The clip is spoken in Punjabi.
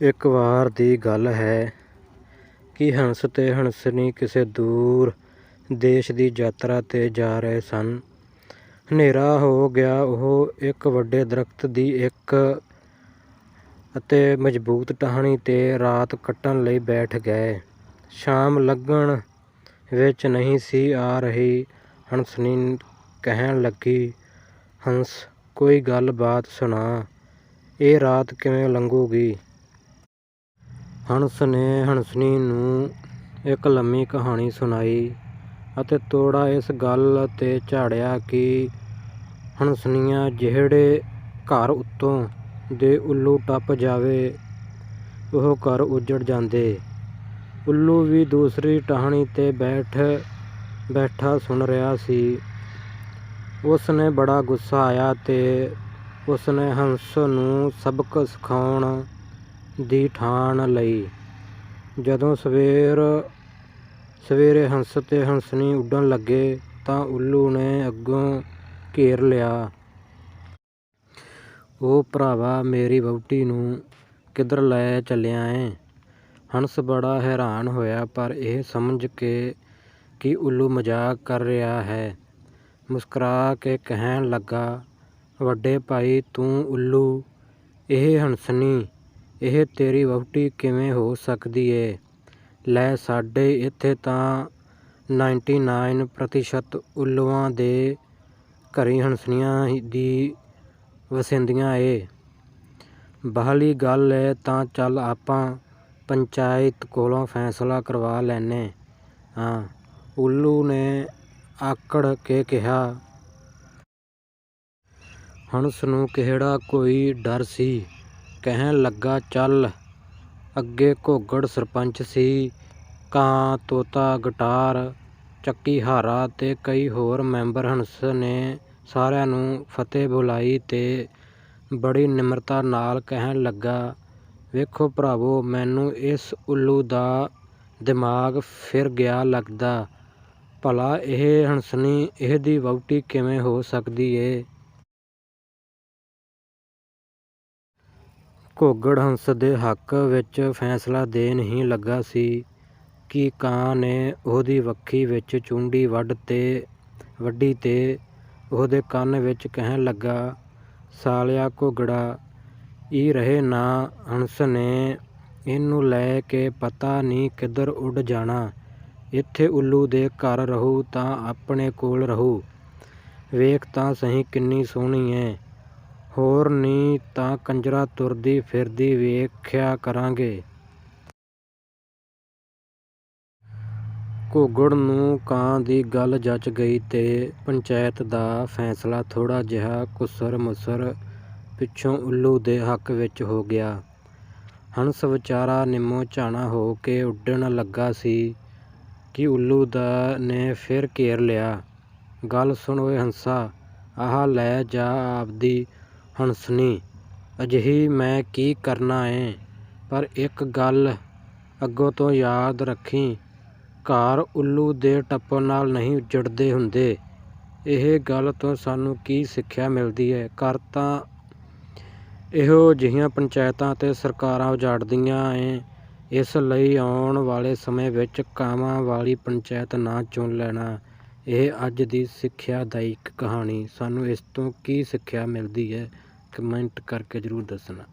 ਇੱਕ ਵਾਰ ਦੀ ਗੱਲ ਹੈ ਕਿ ਹੰਸ ਤੇ ਹੰਸਣੀ ਕਿਸੇ ਦੂਰ ਦੇਸ਼ ਦੀ ਯਾਤਰਾ ਤੇ ਜਾ ਰਹੇ ਸਨ। ਹਨੇਰਾ ਹੋ ਗਿਆ। ਉਹ ਇੱਕ ਵੱਡੇ ਦਰੱਖਤ ਦੀ ਇੱਕ ਅਤੇ ਮਜ਼ਬੂਤ ਟਾਹਣੀ ਤੇ ਰਾਤ ਕੱਟਣ ਲਈ ਬੈਠ ਗਏ। ਸ਼ਾਮ ਲੱਗਣ ਵਿੱਚ ਨਹੀਂ ਸੀ ਆ ਰਹੀ। ਹੰਸਣੀ ਕਹਿਣ ਲੱਗੀ, "ਹੰਸ, ਕੋਈ ਗੱਲ-ਬਾਤ ਸੁਣਾ। ਇਹ ਰਾਤ ਕਿਵੇਂ ਲੰਘੂਗੀ?" ਹੰਸ ਨੇ ਹੰਸਣੀ ਨੂੰ ਇੱਕ ਲੰਮੀ ਕਹਾਣੀ ਸੁਣਾਈ ਅਤੇ ਤੋੜਾ ਇਸ ਗੱਲ ਤੇ ਝਾੜਿਆ ਕਿ ਹੰਸਣੀਆਂ ਜਿਹੜੇ ਘਰ ਉੱਤੋਂ ਦੇ ਉੱਲੂ ਟੱਪ ਜਾਵੇ, ਉਹ ਘਰ ਉੱਜੜ ਜਾਂਦੇ। ਉੱਲੂ ਵੀ ਦੂਸਰੀ ਟਾਹਣੀ ਤੇ ਬੈਠ ਬੈਠਾ ਸੁਣ ਰਿਹਾ ਸੀ। ਉਸ ਨੂੰ ਬੜਾ ਗੁੱਸਾ ਆਇਆ ਤੇ ਉਸ ਨੇ ਹੰਸ ਨੂੰ ਸਬਕ ਸਿਖਾਉਣ ਦੀ ਠਾਣ ਲਈ। ਜਦੋਂ ਸਵੇਰ ਸਵੇਰੇ ਹੰਸ ਤੇ ਹੰਸਣੀ ਉੱਡਣ ਲੱਗੇ ਤਾਂ ਉੱਲੂ ਨੇ ਅੱਗੋਂ ਘੇਰ ਲਿਆ। ਉਹ ਭਰਾਵਾ, ਮੇਰੀ ਵਹੁਟੀ ਨੂੰ ਕਿੱਧਰ ਲੈ ਚੱਲਿਆ ਏ ਹੰਸ ਬੜਾ ਹੈਰਾਨ ਹੋਇਆ ਪਰ ਇਹ ਸਮਝ ਕੇ ਕਿ ਉੱਲੂ ਮਜ਼ਾਕ ਕਰ ਰਿਹਾ ਹੈ, ਮੁਸਕਰਾ ਕੇ ਕਹਿਣ ਲੱਗਾ, "ਵੱਡੇ ਭਾਈ ਤੂੰ ਉੱਲੂ, ਇਹ ਹੰਸਣੀ, ਇਹ ਤੇਰੀ ਵਹੁਟੀ ਕਿਵੇਂ ਹੋ ਸਕਦੀ ਏ? ਲੈ, ਸਾਡੇ ਇੱਥੇ ਤਾਂ ਨਾਈਨਟੀ ਨਾਈਨ ਪ੍ਰਤੀਸ਼ਤ ਉੱਲੂਆਂ ਦੇ ਘਰੀਂ ਹੰਸਣੀਆਂ ਹੀ ਵਸਿੰਦੀਆਂ ਏ। ਬਾਹਲੀ ਗੱਲ ਏ ਤਾਂ ਚੱਲ ਆਪਾਂ ਪੰਚਾਇਤ ਕੋਲੋਂ ਫ਼ੈਸਲਾ ਕਰਵਾ ਲੈਨੇ ਹਾਂ ਉੱਲੂ ਨੇ ਆਕੜ ਕੇ ਕਿਹਾ। ਹੰਸ ਨੂੰ ਕਿਹੜਾ ਕੋਈ ਡਰ ਸੀ। ਕਹਿਣ ਲੱਗਾ, "ਚੱਲ।" ਅੱਗੇ ਘੋਗੜ ਸਰਪੰਚ ਸੀ। ਕਾਂ, ਤੋਤਾ, ਗਟਾਰ, ਚੱਕੀਹਾਰਾ ਤੇ ਕਈ ਹੋਰ ਮੈਂਬਰ। ਹੰਸ ਨੇ ਸਾਰਿਆਂ ਨੂੰ ਫ਼ਤਿਹ ਬੁਲਾਈ ਤੇ ਬੜੀ ਨਿਮਰਤਾ ਨਾਲ ਕਹਿਣ ਲੱਗਾ, "ਵੇਖੋ ਭਰਾਵੋ, ਮੈਨੂੰ ਇਸ ਉੱਲੂ ਦਾ ਦਿਮਾਗ ਫਿਰ ਗਿਆ ਲੱਗਦਾ। ਭਲਾ ਇਹ ਹੰਸਣੀ ਇਹਦੀ ਵਹੁਟੀ ਕਿਵੇਂ ਹੋ ਸਕਦੀ ਏ?" ਘੋਗੜ ਹੰਸ ਦੇ ਹੱਕ ਵਿੱਚ ਫ਼ੈਸਲਾ ਦੇਣ ਹੀ ਲੱਗਾ ਸੀ ਕਿ ਕਾਂ ਨੇ ਉਹਦੀ ਵੱਖੀ ਵਿੱਚ ਚੂੰਡੀ ਵੱਢ 'ਤੇ ਵੱਢੀ ਤੇ ਉਹਦੇ ਕੰਨ ਵਿੱਚ ਕਹਿਣ ਲੱਗਾ, "ਸਾਲਿਆ ਘੋਗੜਾ, ਈ ਰਹੇ ਨਾ, ਹੰਸ ਨੇ ਇਹਨੂੰ ਲੈ ਕੇ ਪਤਾ ਨਹੀਂ ਕਿੱਧਰ ਉੱਡ ਜਾਣਾ। ਇੱਥੇ ਉੱਲੂ ਦੇ ਘਰ ਰਹੂ ਤਾਂ ਆਪਣੇ ਕੋਲ ਰਹੂ। ਵੇਖ ਤਾਂ ਸਹੀ ਕਿੰਨੀ ਸੋਹਣੀ ਏ। ਹੋਰ ਨਹੀਂ ਤਾਂ ਕੰਜਰਾ ਤੁਰਦੀ ਫਿਰਦੀ ਵੇਖਿਆ ਕਰਾਂਗੇ।" ਘੋਗੜ ਨੂੰ ਕਾਂ ਦੀ ਗੱਲ ਜਚ ਗਈ ਤੇ ਪੰਚਾਇਤ ਦਾ ਫ਼ੈਸਲਾ ਥੋੜ੍ਹਾ ਜਿਹਾ ਘੁਸਰ-ਮੁਸਰ ਪਿੱਛੋਂ ਉੱਲੂ ਦੇ ਹੱਕ ਵਿੱਚ ਹੋ ਗਿਆ। ਹੰਸ ਵਿਚਾਰਾ ਨਿੰਮੋ-ਝਾਣਾ ਹੋ ਕੇ ਉੱਡਣ ਲੱਗਾ ਸੀ ਕਿ ਉੱਲੂ ਦਾ ਨੇ ਫਿਰ ਘੇਰ ਲਿਆ। "ਗੱਲ ਸੁਣ ਓਏ ਹੰਸਾ, ਆਹ ਲੈ ਜਾ ਆਪਦੀ ਹੰਸਨੀ ਅਜਿਹੀ ਮੈਂ ਕੀ ਕਰਨਾ ਏ? ਪਰ ਇੱਕ ਗੱਲ ਅੱਗੋਂ ਤੋਂ ਯਾਦ ਰੱਖੀਂ, ਘਰ ਉੱਲੂ ਦੇ ਟੱਪਣ ਨਾਲ ਨਹੀਂ ਉੱਜੜਦੇ ਹੁੰਦੇ। ਇਹ ਗੱਲ ਤੋਂ ਸਾਨੂੰ ਕੀ ਸਿੱਖਿਆ ਮਿਲਦੀ ਹੈ ਘਰ ਤਾਂ ਇਹੋ ਜਿਹੀਆਂ ਪੰਚਾਇਤਾਂ ਅਤੇ ਸਰਕਾਰਾਂ ਉਜਾੜਦੀਆਂ ਏ। ਇਸ ਲਈ ਆਉਣ ਵਾਲੇ ਸਮੇਂ ਵਿੱਚ ਕਾਵਾਂ ਵਾਲੀ ਪੰਚਾਇਤ ਨਾ ਚੁਣ ਲੈਣਾ।" ਇਹ ਅੱਜ ਦੀ ਸਿੱਖਿਆਦਾਇਕ ਕਹਾਣੀ। ਸਾਨੂੰ ਇਸ ਤੋਂ ਕੀ ਸਿੱਖਿਆ ਮਿਲਦੀ ਹੈ ਕਮੈਂਟ ਕਰਕੇ ਜ਼ਰੂਰ ਦੱਸਣਾ।